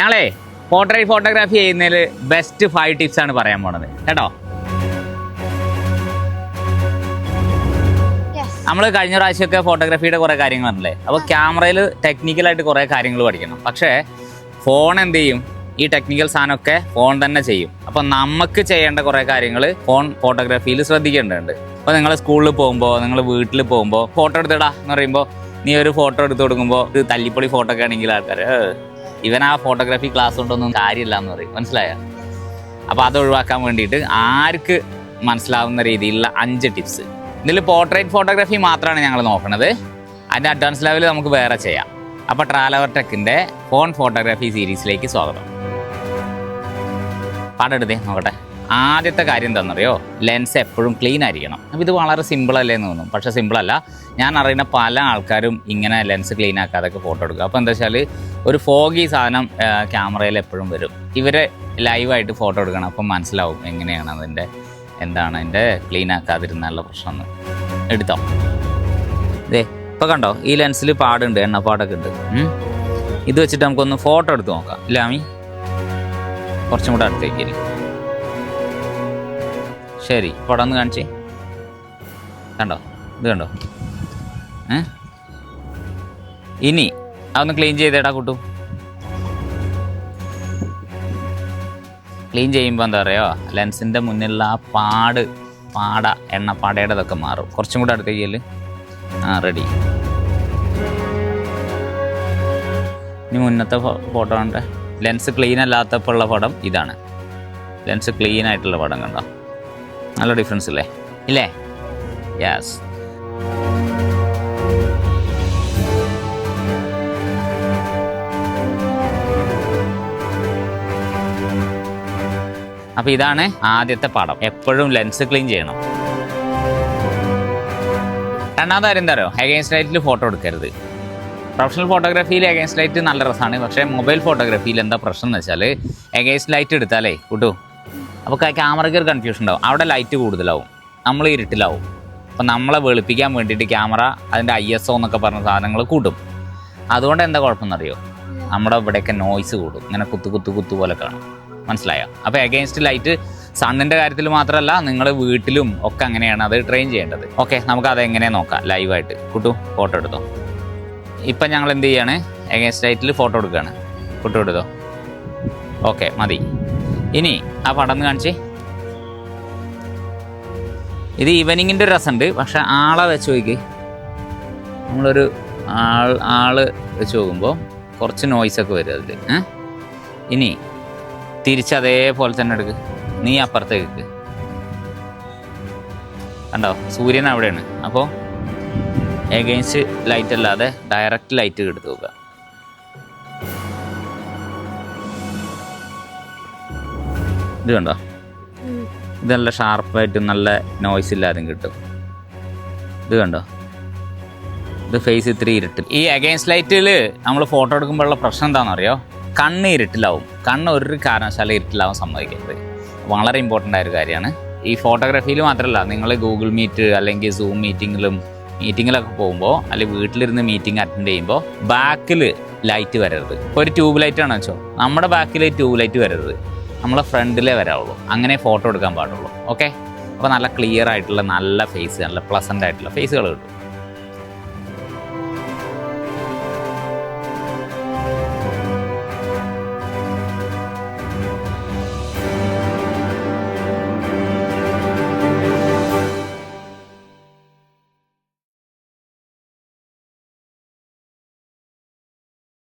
ഞങ്ങളേ portrait photography ചെയ്യുന്നതിൽ best five tips ആണ് പറയാൻ പോണത്. കേട്ടോ? നമ്മൾ കഴിഞ്ഞ പ്രാവശ്യമൊക്കെ ഫോട്ടോഗ്രാഫിയുടെ കുറേ പറഞ്ഞില്ലേ അപ്പോൾ ക്യാമറയിൽ ടെക്നിക്കലായിട്ട് കുറേ കാര്യങ്ങൾ പഠിക്കണം. പക്ഷേ ഫോൺ എന്ത് ചെയ്യും? ഈ ടെക്നിക്കൽ സാധനമൊക്കെ ഫോൺ തന്നെ ചെയ്യും. അപ്പോൾ നമുക്ക് ചെയ്യേണ്ട കുറേ കാര്യങ്ങൾ ഫോൺ ഫോട്ടോഗ്രാഫിയിൽ ശ്രദ്ധിക്കേണ്ടതുണ്ട്. അപ്പോൾ നിങ്ങൾ സ്കൂളിൽ പോകുമ്പോൾ നിങ്ങൾ വീട്ടിൽ പോകുമ്പോൾ ഫോട്ടോ എടുത്തിടാ എന്ന് പറയുമ്പോൾ നീ ഒരു ഫോട്ടോ എടുത്തു കൊടുക്കുമ്പോൾ ഒരു തല്ലിപ്പൊളി ഫോട്ടോ ഒക്കെ ആണെങ്കിൽ ആൾക്കാർ ഇവൻ ആ ഫോട്ടോഗ്രാഫി ക്ലാസ് കൊണ്ടൊന്നും കാര്യമില്ല എന്ന് പറയും. മനസ്സിലായ? അപ്പോൾ അത് ഒഴിവാക്കാൻ വേണ്ടിയിട്ട് ആർക്ക് മനസ്സിലാവുന്ന രീതിയിലുള്ള അഞ്ച് ടിപ്സ് ഇതിൽ പോർട്രേറ്റ് ഫോട്ടോഗ്രാഫി മാത്രമാണ് ഞങ്ങൾ നോക്കുന്നത് അതിന്റെ അഡ്വാൻസ് ലെവൽ നമുക്ക് വേറെ ചെയ്യാം. അപ്പോൾ ട്രാലവർ ടെക്കിന്റെ ഫോൺ ഫോട്ടോഗ്രാഫി സീരീസിലേക്ക് സ്വാഗതം. പാടെടുത്തേ നോക്കട്ടെ. ആദ്യത്തെ കാര്യം എന്താണെന്നറിയോ? ലെൻസ് എപ്പോഴും ക്ലീൻ ആയിരിക്കണം. അപ്പോൾ ഇത് വളരെ സിമ്പിൾ അല്ലേ എന്ന് തോന്നും. പക്ഷേ സിമ്പിൾ അല്ല. ഞാൻ അറിയുന്ന പല ആൾക്കാരും ഇങ്ങനെ ലെൻസ് ക്ലീൻ ആക്കാതൊക്കെ ഫോട്ടോ എടുക്കുക അപ്പോൾ എന്താ വെച്ചാൽ ഒരു ഫോഗി സാധനം ക്യാമറയിൽ എപ്പോഴും വരും. ഇവർ ലൈവായിട്ട് ഫോട്ടോ എടുക്കണം. അപ്പം മനസ്സിലാവും എങ്ങനെയാണ് അതിന്റെ എന്താണ് അതിന്റെ ക്ലീൻ ആക്കാതിരുന്നുള്ള പ്രശ്നം എടുത്തോ? ഇതേ ഇപ്പോൾ കണ്ടോ? ഈ ലെൻസിൽ പാടുണ്ട് എണ്ണപ്പാടൊക്കെ ഉണ്ട്. ഇത് വെച്ചിട്ട് നമുക്കൊന്ന് ഫോട്ടോ എടുത്ത് നോക്കാം. ഇല്ലാമി കുറച്ചും കൂടെ അടുത്തേക്ക്. ശരി പടം ഒന്ന് കാണിച്ചേ. കണ്ടോ? ഇത് കണ്ടോ? ഏ? ഇനി അതൊന്ന് ക്ലീൻ ചെയ്തേടാ കൂട്ടു. ക്ലീൻ ചെയ്യുമ്പോൾ എന്താ പറയുക ലെൻസിന്റെ മുന്നിലുള്ള ആ പാട് പാട എണ്ണപ്പാടയുടെ ഇതൊക്കെ മാറും. കുറച്ചും കൂടെ അടുത്ത് കയ്യിൽ ആ റെഡി ഇനി മുന്നത്തെ ഫോട്ടോ ഉണ്ട് ലെൻസ് ക്ലീൻ അല്ലാത്തപ്പോൾ ഉള്ള പടം ഇതാണ്. ലെൻസ് ക്ലീൻ ആയിട്ടുള്ള പടം കണ്ടോ? നല്ല ഡിഫറൻസ് ഇല്ലേ? ഇല്ലേ? യെസ് അപ്പോൾ ഇതാണ് ആദ്യത്തെ പാഠം. എപ്പോഴും ലെൻസ് ക്ലീൻ ചെയ്യണം. രണ്ടാമത്തെ കാര്യം എന്താ പറയുക ലൈറ്റിൽ ഫോട്ടോ എടുക്കരുത്. പ്രൊഫഷണൽ ഫോട്ടോഗ്രാഫിയിൽ എഗൈൻസ്റ്റ് ലൈറ്റ് നല്ല രസമാണ്. പക്ഷേ മൊബൈൽ ഫോട്ടോഗ്രാഫിയിൽ എന്താ പ്രശ്നം എന്ന് വെച്ചാൽ എഗൈൻസ്റ്റ് ലൈറ്റ് എടുത്താലേ കൂട്ടു അപ്പോൾ ക്യാമറയ്ക്ക് ഒരു കൺഫ്യൂഷൻ ഉണ്ടാവും. അവിടെ ലൈറ്റ് കൂടുതലാവും. നമ്മൾ ഇരുട്ടിലാവും. അപ്പോൾ നമ്മളെ വെളുപ്പിക്കാൻ വേണ്ടിയിട്ട് ക്യാമറ അതിന്റെ ഐ എസ് ഒ എന്നൊക്കെ പറഞ്ഞ സാധനങ്ങൾ കൂട്ടും അതുകൊണ്ട് എന്താ കുഴപ്പമെന്നറിയോ? നമ്മുടെ ഇവിടെയൊക്കെ നോയ്സ് കൂടും. ഇങ്ങനെ കുത്തു കുത്തു കുത്തു പോലെ കാണും. മനസ്സിലായോ? അപ്പോൾ എഗെയിൻസ്റ്റ് ലൈറ്റ് സണ്ണിന്റെ കാര്യത്തിൽ മാത്രമല്ല നിങ്ങൾ വീട്ടിലും ഒക്കെ അങ്ങനെയാണ് അത് ട്രെയിൻ ചെയ്യേണ്ടത്. ഓക്കെ നമുക്ക് അതെങ്ങനെ നോക്കാം? ലൈവായിട്ട് കുട്ടു ഫോട്ടോ എടുത്തോ? ഇപ്പം ഞങ്ങൾ എന്ത് ചെയ്യാണ്? എഗെയിൻസ്റ്റ് ലൈറ്റിൽ ഫോട്ടോ എടുക്കുകയാണ്. കുട്ടു എടുത്തോ? ഓക്കെ മതി. ഇനി ആ പടം ഒന്ന് കാണിച്ചേ. ഇത് ഈവനിങ്ങിന്റെ ഒരു രസമുണ്ട്. പക്ഷെ ആളെ വെച്ച് നോക്കി. നമ്മളൊരു ആൾ ആൾ വെച്ച് നോക്കുമ്പോൾ കുറച്ച് നോയ്സൊക്കെ വരും അതിൽ ഇനി തിരിച്ച് അതേപോലെ തന്നെ എടുക്ക്. നീ അപ്പുറത്തേക്ക് കണ്ടോ? സൂര്യൻ അവിടെയാണ്. അപ്പോൾ എഗെയിൻസ്റ്റ് ലൈറ്റ് അല്ലാതെ ഡയറക്റ്റ് ലൈറ്റ് എടുത്ത് നോക്കുക. ഇത് കണ്ടോ? ഇത് നല്ല ഷാർപ്പായിട്ട് നല്ല നോയ്സ് ഇല്ലാതെയും കിട്ടും. ഇത് കണ്ടോ? ഇത് ഫേസ് ഇത്തിരി ഇരുട്ടിൽ ഈ അഗൈൻസ്റ്റ് ലൈറ്റിൽ നമ്മൾ ഫോട്ടോ എടുക്കുമ്പോഴുള്ള പ്രശ്നം എന്താണെന്ന് അറിയോ കണ്ണ് ഇരുട്ടിലാവും. കണ്ണ് ഒരു കാരണവശാലും ഇരുട്ടിലാവും സമ്മതിക്കരുത്. വളരെ ഇമ്പോർട്ടന്റ് ആയ ഒരു കാര്യമാണ്. ഈ ഫോട്ടോഗ്രാഫിയിൽ മാത്രമല്ല നിങ്ങൾ ഗൂഗിൾ മീറ്റ് അല്ലെങ്കിൽ സൂം മീറ്റിങ്ങിലും മീറ്റിങ്ങിലൊക്കെ പോകുമ്പോൾ അല്ലെങ്കിൽ വീട്ടിലിരുന്ന് മീറ്റിംഗ് അറ്റൻഡ് ചെയ്യുമ്പോൾ ബാക്കിൽ ലൈറ്റ് വരരുത്. ഒരു ട്യൂബ് ലൈറ്റ് ആണോ വെച്ചോ നമ്മുടെ ബാക്കിൽ ട്യൂബ് ലൈറ്റ് വരരുത്. നമ്മളെ ഫ്രണ്ടിലേ വരാവുള്ളൂ. അങ്ങനെ ഫോട്ടോ എടുക്കാൻ പാടുള്ളൂ. ഓക്കെ അപ്പോൾ നല്ല ക്ലിയർ ആയിട്ടുള്ള നല്ല ഫേസ് നല്ല പ്ലസന്റ് ആയിട്ടുള്ള ഫേസുകൾ കിട്ടും.